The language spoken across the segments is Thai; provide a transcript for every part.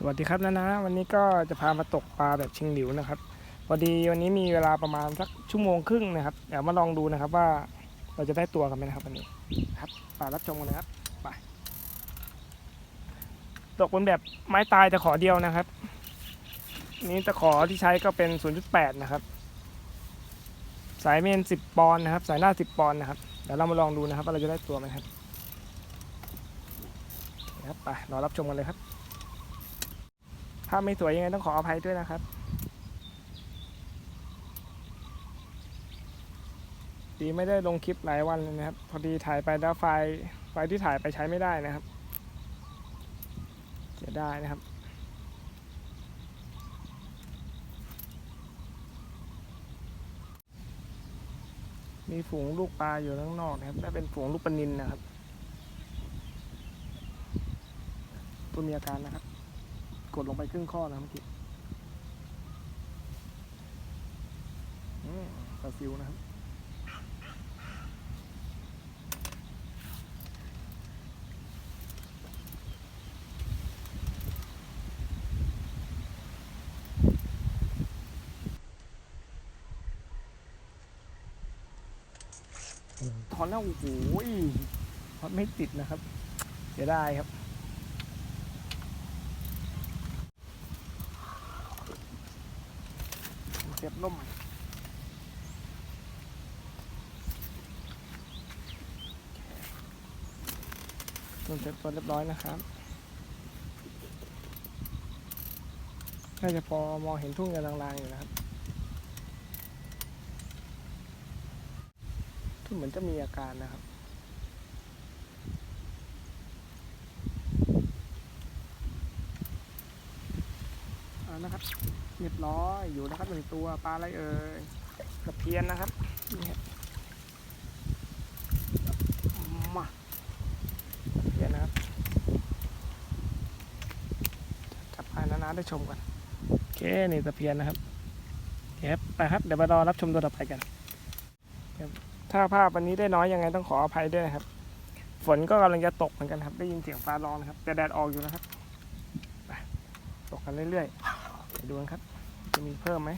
สวัสดีครับนะนะวันนี้ก็จะพามาตกปลาแบบชิงหลิวนะครับพอดีวันนี้มีเวลาประมาณสักชั่วโมงครึ่งนะครับเดี๋ยวมาลองดูนะครับว่าเราจะได้ตัวกันไหมนะครับวันนี้ครับปลารับชมกันเลยครับไปตกเป็นแบบไม้ตายแต่ขอเดียวนะครับ นี่ตะขอที่ใช้ก็เป็น 0.8 นะครับ สายเมน10ปอนด์นะครับ สายหน้า10ปอนด์นะครับเดี๋ยวเรามาลองดูนะครับว่าเราจะได้ตัวไหมครับครับไปรอรับชมกันเลยครับ ภาพไม่สวยยังไงต้องขออภัยด้วยนะครับ ดีไม่ได้ลงคลิปหลายวันเลยนะครับ พอดีถ่ายไปแล้วไฟล์ไฟล์ที่ถ่ายไปใช้ไม่ได้นะครับเสียดายนะครับ มีฝูงลูกปลาอยู่ข้างนอกนะครับน่าเป็นฝูงลูกปลานินนะครับ ตัวมีอาการนะครับ กดลงไปครึ่งข้อนะเมื่อกี้อืมปลาซิวนะครับ ถอนแล้วโอ้โหพอดไม่ติดนะครับเสียดายครับ เสียบล่มต้นเสร็จตัวเรียบร้อยนะครับ น่าจะพอมองเห็นทุ่งกันลางๆอยู่นะครับ ทุ่ง เหมือนจะมีอาการนะครับ เอานะครับเรียบร้อยอยู่นะครับหนึ่งตัวปลาอะไรเอ่ยกระเพียนนะครับนี่ฮะมาตะเพียนนะครับจับไปนะนะได้ชมกันโอเคนี่ตะเพียนนะครับเก็บไปครับเดี๋ยวมารอรับชมตัวต่อไปกันครับ ถ้าภาพวันนี้ได้น้อยยังไงต้องขออภัยด้วยนะครับ ฝนก็กำลังจะตกเหมือนกันครับ ได้ยินเสียงฟ้าร้องนะครับ แต่แดดออกอยู่นะครับ ตกกันเรื่อยๆไปดูกันครับ จะมีเพิ่มไหม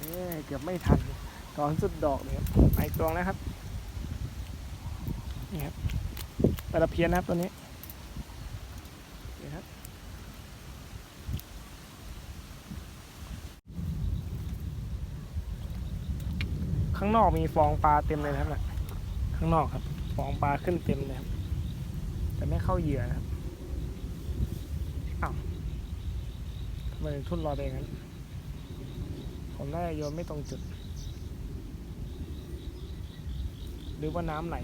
เอ้ยเกือบ ไม่ทันตอนสุดดอกเลยครับไปอีกตัวนะครับ นี่ครับปลาตะเพียนนะครับตัวนี้นี่ครับข้างนอกมีฟองปลาเต็มเลยนะครับนะข้างนอกครับ ฟองปลาขึ้นเต็มเลยครับ แต่ไม่เข้าเหยื่อนะครับอ้าวทำไมทุ่นลอยไปอย่างนั้น ผมได้โยนไม่ตรงจุด หรือว่าน้ำไหล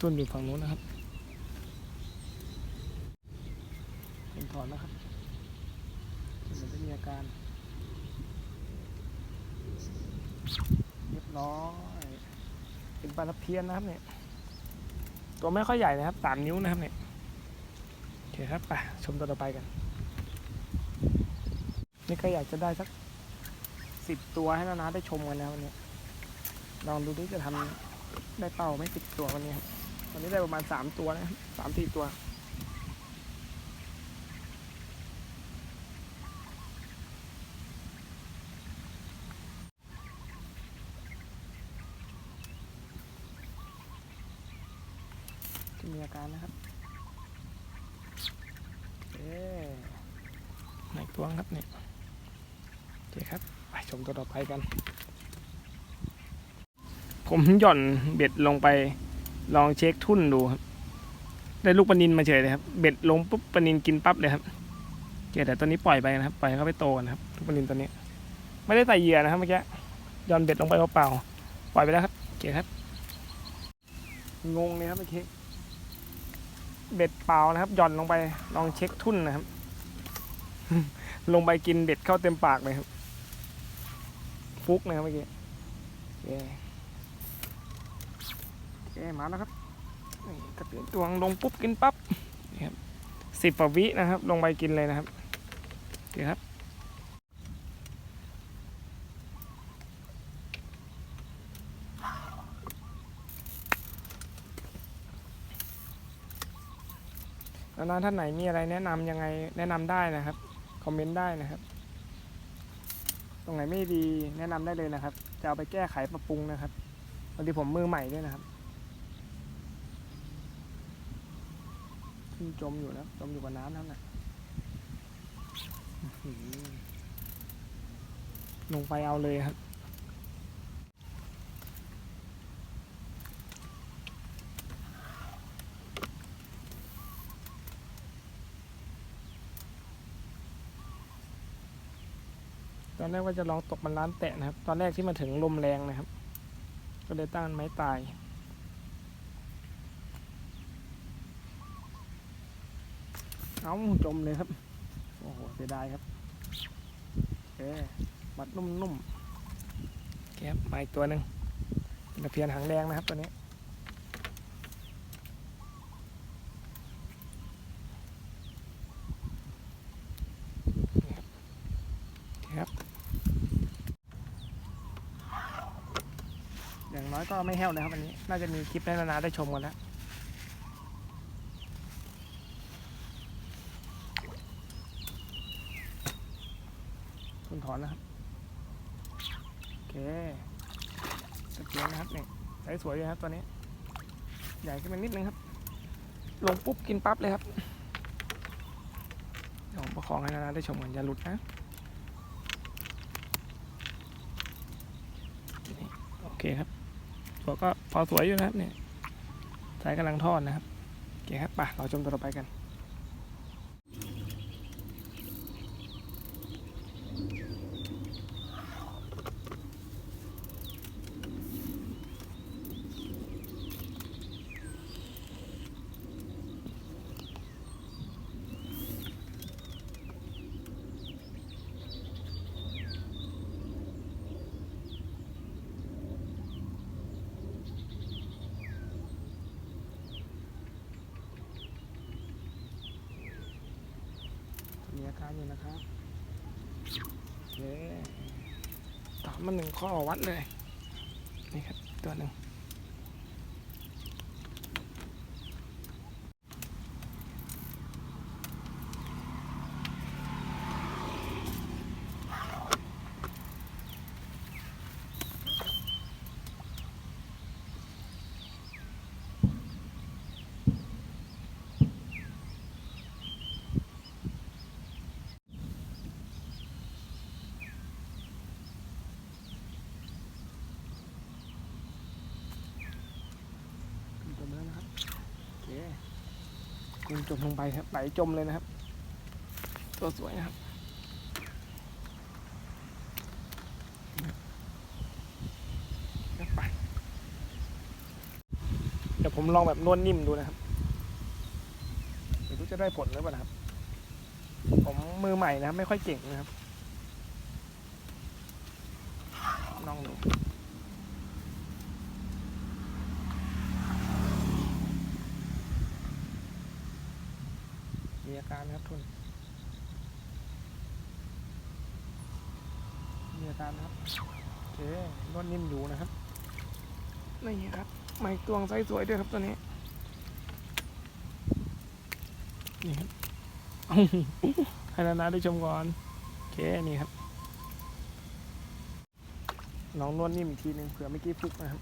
ต้นอยู่ฝั่งนู้นนะครับเป็นถอนนะครับเหมือนจะมีอาการ เรียบร้อยเป็นปลาตะเพียนนะครับเนี่ย ตัวไม่ค่อยใหญ่นะครับสามนิ้วนะครับเนี่ย โอเคครับ ไป ชมตัวต่อไปกัน นี่ก็อยากจะได้สักสิบตัวให้นานาได้ชมกันนะวันนี้ ลองดูที่จะทำได้เป้าไหม่สิบตัววันนี้ครับวันนี้ได้ประมาณสามตัวนะสามสี่ตัวมีอาการนะครับเอ๊ไหนตัวครับเนี่ย คครับ ไปชมตัวต่อไปกัน ผมหย่อนเบ็ดลงไป ลองเช็คทุ่นดูครับ ได้ลูกปนินมาเฉยเลยครับ เบ็ดลงปุ๊บปนินกินปั๊บเลยครับโอเคแต่ตัวนี้ปล่อยไปนะครับ ปล่อยให้เขาไปโตกันครับ ลูกปนินตัวนี้ ไม่ได้ใส่เหยื่อนะครับเมื่อกี้หย่อนเบ็ดลงไปเปล่าๆปล่อยไปแล้วครับโอเคครับ งงเลยครับเมื่อกี้เบ็ดเปล่านะครับหย่อนลงไปลองเช็คทุ่นนะครับ ลงไปกินเบ็ดเข้าเต็มปากเลยครับ ฟุกนะครับเมื่อกี้โอเคโอเคมาแล้วครับนี่ตะเพียนตวงลงปุ๊บกินปั๊บนี่ครับสิบกว่าวินะครับ ลงไปกินเลยนะครับโอเคครับแล้วน้องท่านไหนมีอะไรแนะนำยังไงแนะนำได้นะครับ คอมเมนต์ได้นะครับ รงไหนไม่ดีแนะนำได้เลยนะครับ จะเอาไปแก้ไขปรับปรุงนะครับบางทีผมมือใหม่ด้วยนะครับขึ้นจมอยู่นะจมอยู่กับน้ำนั่นแหละลงไปเอาเลยครับ ตอนแรกว่าจะลองตกมันร้านแตะนะครับ ตอนแรกที่มาถึงลมแรงนะครับ ก็เลยตั้งไม้ตายเอาจมเลยครับ โอ้โหเสียดายครับโอเคมัดนุ่มๆแก๊บมาอีกตัวหนึ่งตะเพียนหางแดงนะครับตัวนี้ ครับ อย่างน้อยก็ไม่แห้วนะครับวันนี้ น่าจะมีคลิปให้นานาได้ชมกันแล้วคุณถอนนะครับ โอเคตะเกียงนะครับนี่ใสสวยเลยครับตัวนี้ ใหญ่ขึ้นมานิดนึงครับ ลงปุ๊บกินปั๊บเลยครับเดี๋ยวผมประคองให้นานาได้ชมกันอย่าหลุดนะโอเคครับ วก็พอสวยอยู่นะครับเนี่ยสายกำลังทอดนะครับโอเคครับไปเราชมต่อไปกัน มีอาการอยู่นะครับเย้ถามมาหนึ่งข้อวัดเลย นี่ครับ ตัวหนึ่งขึ้นจมแล้วนะครับ โอเคคุณ จมลงไปครับไหลจมเลยนะครับ ตัวสวยนะครับไปเดี๋ยวผมลองแบบนวลนิ่มดูนะครับไม่รู้จะได้ผลหรือเปล่านะครับ ผมมือใหม่นะครับ ไม่ค่อยเก่งนะครับลองดู อาการนะครับทุนมีอาการนะครับโอเคนวดนิ่มอยู่นะครับนี่ครับไม้ตวงไซส์สวยด้วยครับตัวนี้นี่ครับให้นานาได้ชมก่อนโอเคนี่ครับลองนวดนิ่มอีกทีหนึ่งเผื่อเมื่อกี้ฟุกนะครับ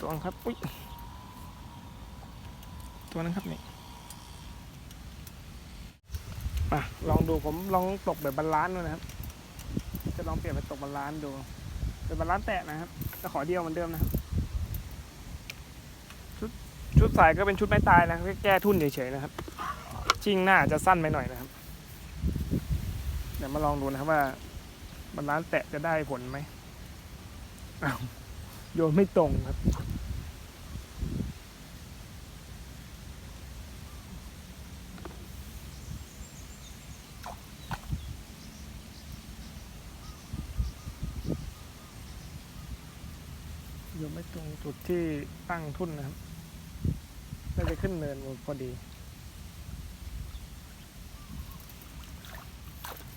ตัวครับอุ้ยตัวนั้นครับนี่อะลองดูผมลองตกแบบบาลานซ์ดูนะครับ จะลองเปลี่ยนเป็นตกบาลานซ์ดูเป็นบาลานซ์แตะนะครับจะขอเดียวเหมือนเดิมนะครับชุดชุดสายก็เป็นชุดไม้ตายนะแค่แก้ทุ่นเฉยๆนะครับชิงหน้าจะสั้นไปหน่อยนะครับ เดี๋ยวมาลองดูนะครับว่าบาลานซ์แตะจะได้ผลไหมโยนไม่ตรงครับ โยนไม่ตรง จุดที่ตั้งทุ่นนะครับน่าจะขึ้นเนินพอดี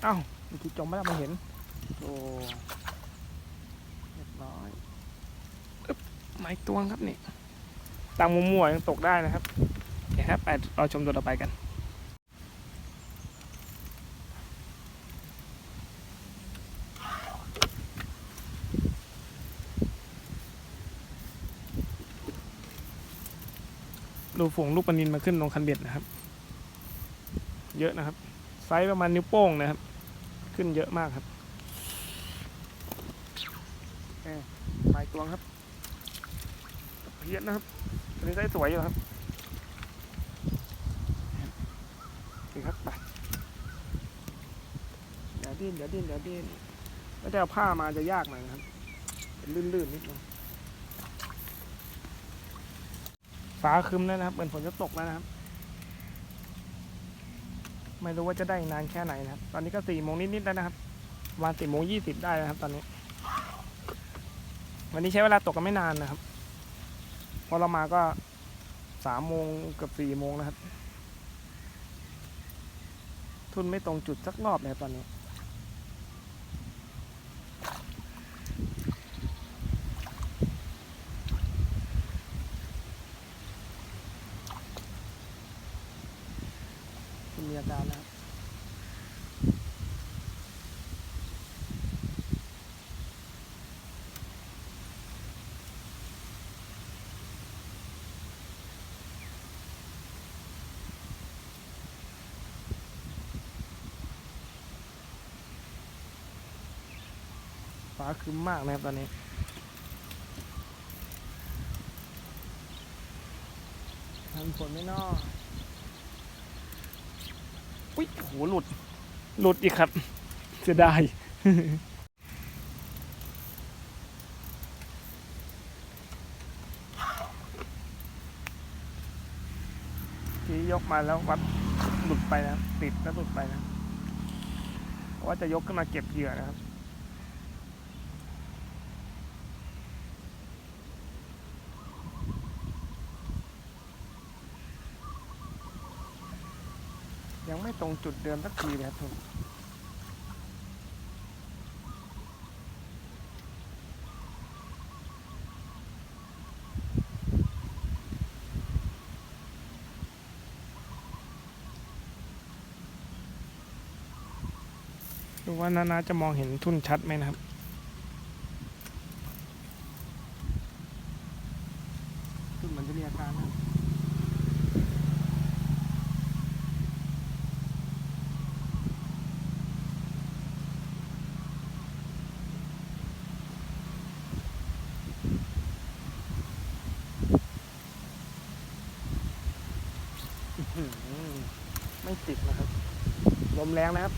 เอ้าเมื่อกี้จมไม่ได้มาเห็น โอ้เรียบร้อยอึ๊บไม้ตวงครับนี่ตังมุมมัวๆยังตกได้นะครับโอเคครับไปเราชมตัวต่อไปกัน ดูฝูงลูกปนินมาขึ้นลงคันเบ็ดนะครับ เยอะนะครับ ไซส์ประมาณนิ้วโป้งนะครับ ขึ้นเยอะมากครับเอ้ยตวงครับเพียนนะครับตัวนี้ไซส์สวยอยู่ครับดีครับไปเดี๋ยวดิ้นเดี๋ยวดิ้นเดี๋ยวดิ้นแล้วจะเอาผ้ามาจะยากหน่อยนะครับ เป็นลื่นๆนิดนึง ฟ้าคึ้มแล้วนะครับ เหมือนฝนจะตกแล้วนะครับ ไม่รู้ว่าจะได้นานแค่ไหนนะครับ ตอนนี้ก็สี่โมงนิดๆแล้วนะครับประมาสี่โมงยี่สิบได้นะครับ ตอนนี้ วันนี้ใช้เวลาตกกันไม่นานนะครับ พอเรามาก็สามโมงกับสี่โมงนะครับ ทุนไม่ตรงจุดสักรอบเลยตอนนี้ มีอาการนะครับฟ้าครึ้มมากนะครับตอนนี้ทันฝนไม่นอก อุ้ยโหหลุด หลุดอีกครับ เสียดายที่ยกมาแล้ววัดหลุดไปนะ ติดแล้วหลุดไปนะเพราะว่าจะยกขึ้นมาเก็บเหยื่อนะครับ ยังไม่ ตรงจุดเดิมสักทีนะครับทุกดูว่านานาจะมองเห็นทุ่นชัดไหมนะครับ ทุ่นเหมือนจะมีอาการนะ อื้อหือ ไม่ติดนะครับ ลมแรงนะครับ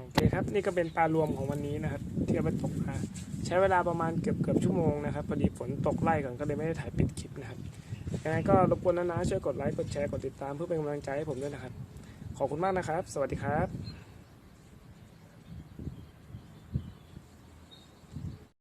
โอเคครับ นี่ก็เป็นปลารวมของวันนี้นะครับ ที่เอาไปตกมาใช้เวลาประมาณเกือบเกือบชั่วโมงนะครับ พอดีฝนตกไล่ก่อนก็เลยไม่ได้ถ่ายปิดคลิปนะครับยังไงก็รบกวนนะนะช่วยกดไลค์ กดแชร์ กดติดตามเพื่อเป็นกำลังใจให้ผมด้วยนะครับ ขอบคุณมากนะครับ สวัสดีครับ